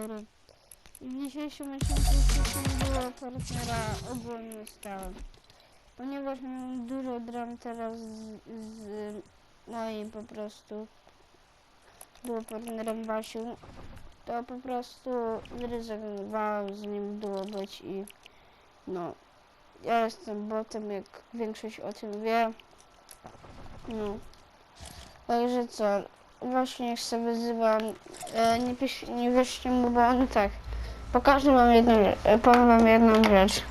4. I w dzisiejszym odcinku było partnera ogólnie stałem. Ponieważ mam dużo dram teraz z, z po prostu było partnerem Wasiu, to po prostu zrezygnowałem z nim było być i no ja jestem botem jak większość o tym wie. No. Także co, właśnie sobie wyzywam, e, nie, pisz, nie wierzcie mu, bo on tak, pokażę wam jedną, e, powiem wam jedną rzecz.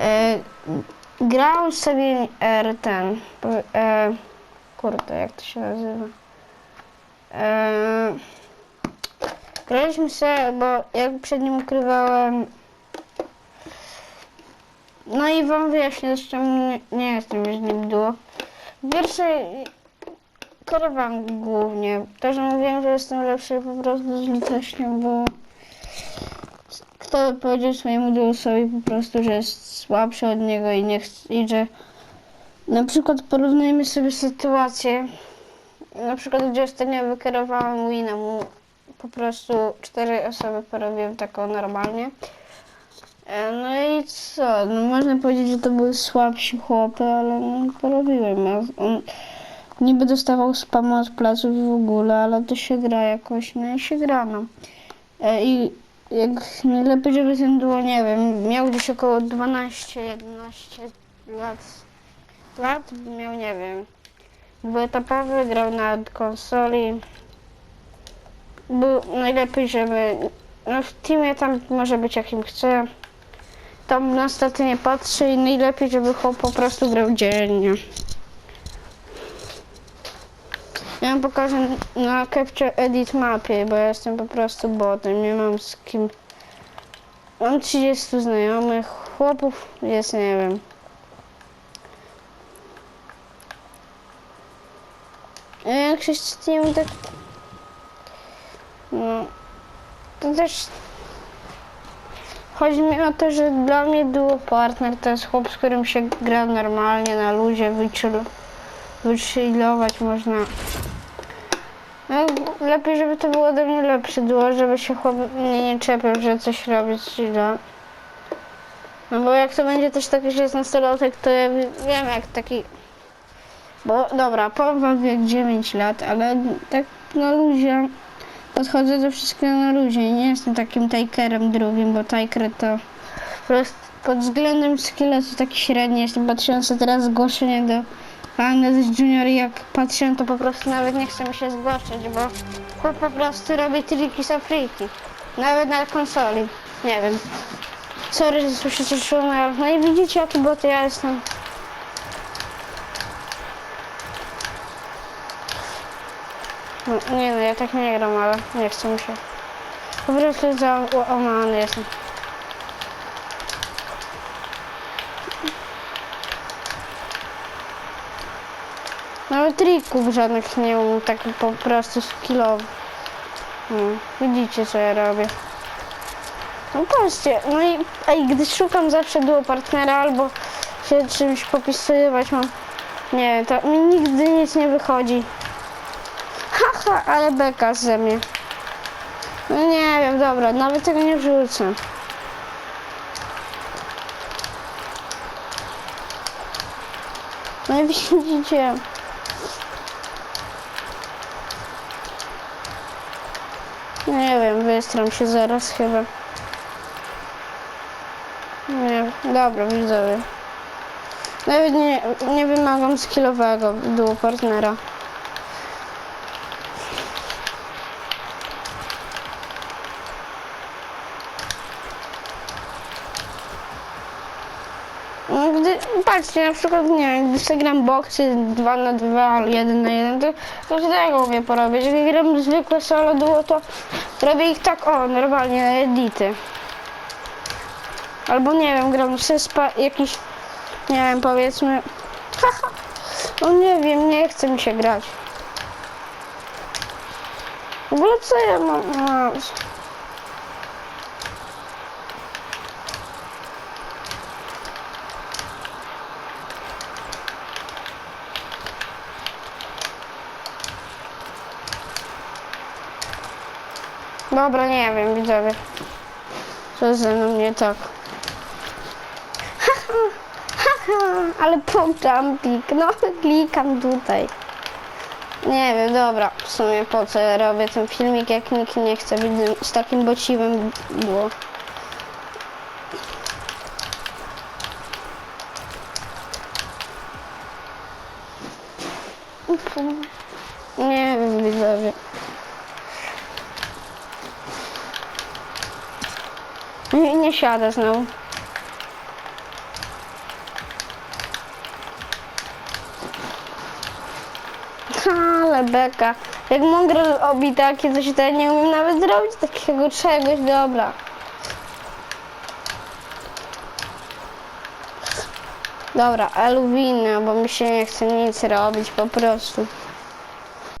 E, grał sobie R ten, e, kurde, jak to się nazywa? E, graliśmy sobie, bo jak przed nim ukrywałem, no i wam wyjaśnię, zresztą nie, nie jestem już nim duo. Pierwszy Korowam głównie. To, że mówiłem, że jestem lepszy po prostu z litością, bo kto powiedział swojemu duusowi po prostu, że jest słabszy od niego i nie chce, i że na przykład porównujmy sobie sytuację, na przykład gdzie ostatnio wykierowałem Wina mu po prostu cztery osoby porobiłem taką normalnie. E, No i co? No można powiedzieć, że to były słabsi chłopy, ale no, porobiłem. On niby dostawał spamu od pleców w ogóle, ale to się gra jakoś, no i się gra, no. E, I jak najlepiej, żeby ten duo, nie wiem, miał gdzieś około 12-11 lat, lat, miał, nie wiem, dwuetapowy, grał na konsoli. Był najlepiej, żeby, no w teamie tam może być jakim chce. Tam na staty nie patrzy i najlepiej, żeby chłop po prostu grał dziennie. Ja wam pokażę na Capture Edit mapie, bo ja jestem po prostu botem, nie mam z kim... Mam 30 znajomych, chłopów jest, nie wiem. Jak się tym tak... No... To też... Chodzi mi o to, że dla mnie duo partner to jest chłop, z którym się gra normalnie, na wychillować wychillować można. No, lepiej, żeby to było ode mnie lepsze duo, żeby się chłop nie czepiał, że coś robi źle. No bo jak to będzie też taki, że jest nastolatek, to ja wi- wiem jak taki... Bo dobra, powiem wam wiek 9 lat, ale tak na luzie podchodzę do wszystkiego na luzie. Nie jestem takim tajkerem drugim, bo tajker to po prostu pod względem skilla to taki średni. Jeśli patrząc teraz zgłoszenie do Andes Junior, jak patrzę, to po prostu nawet nie chcę mi się zgłaszać, bo chłop po prostu robi triki z Afryki. Nawet na konsoli. Nie wiem. Sorry, że słyszycie szum, ale no i widzicie jaki bot ja jestem. No, nie no, ja tak nie gram, ale nie chcę mi się. Po prostu załamany jestem. Nawet trików żadnych nie mam, tak po prostu skillowych. No, widzicie co ja robię. No patrzcie, no i ej, gdy szukam zawsze duo partnera albo się czymś popisywać mam, nie to mi nigdy nic nie wychodzi. Haha, ale beka ze mnie. No nie wiem, dobra, nawet tego nie wrzucę. No i widzicie. Nie wiem, wystram się zaraz chyba. Nie, dobra, widzowie. Nawet nie, nie wymagam skillowego duo partnera. No, Gdy, patrzcie, na przykład, nie wiem, gdy sobie gram boksy 2 na 2 albo 1 na 1, to, tego umiem porobić. Jak gram zwykłe solo duo, to robię ich tak, o, normalnie, na edity. Albo nie wiem, gram syspa, jakiś, nie wiem, powiedzmy, haha, no nie wiem, nie chce mi się grać. W ogóle co ja mam? A, Dobra, nie wiem, widzowie. Co ze mną nie tak? Haha, haha, ale pump jumping, no klikam tutaj. Nie wiem, dobra, w sumie po co ja robię ten filmik, jak nikt nie chce widzę, z takim bociwem było. Nie wiem, widzowie. Nie, nie siadę znowu. Ale beka. Jak mogę robić takie coś, to ja nie umiem nawet zrobić takiego czegoś, dobra. Dobra, Elwina, bo mi się nie chce nic robić po prostu.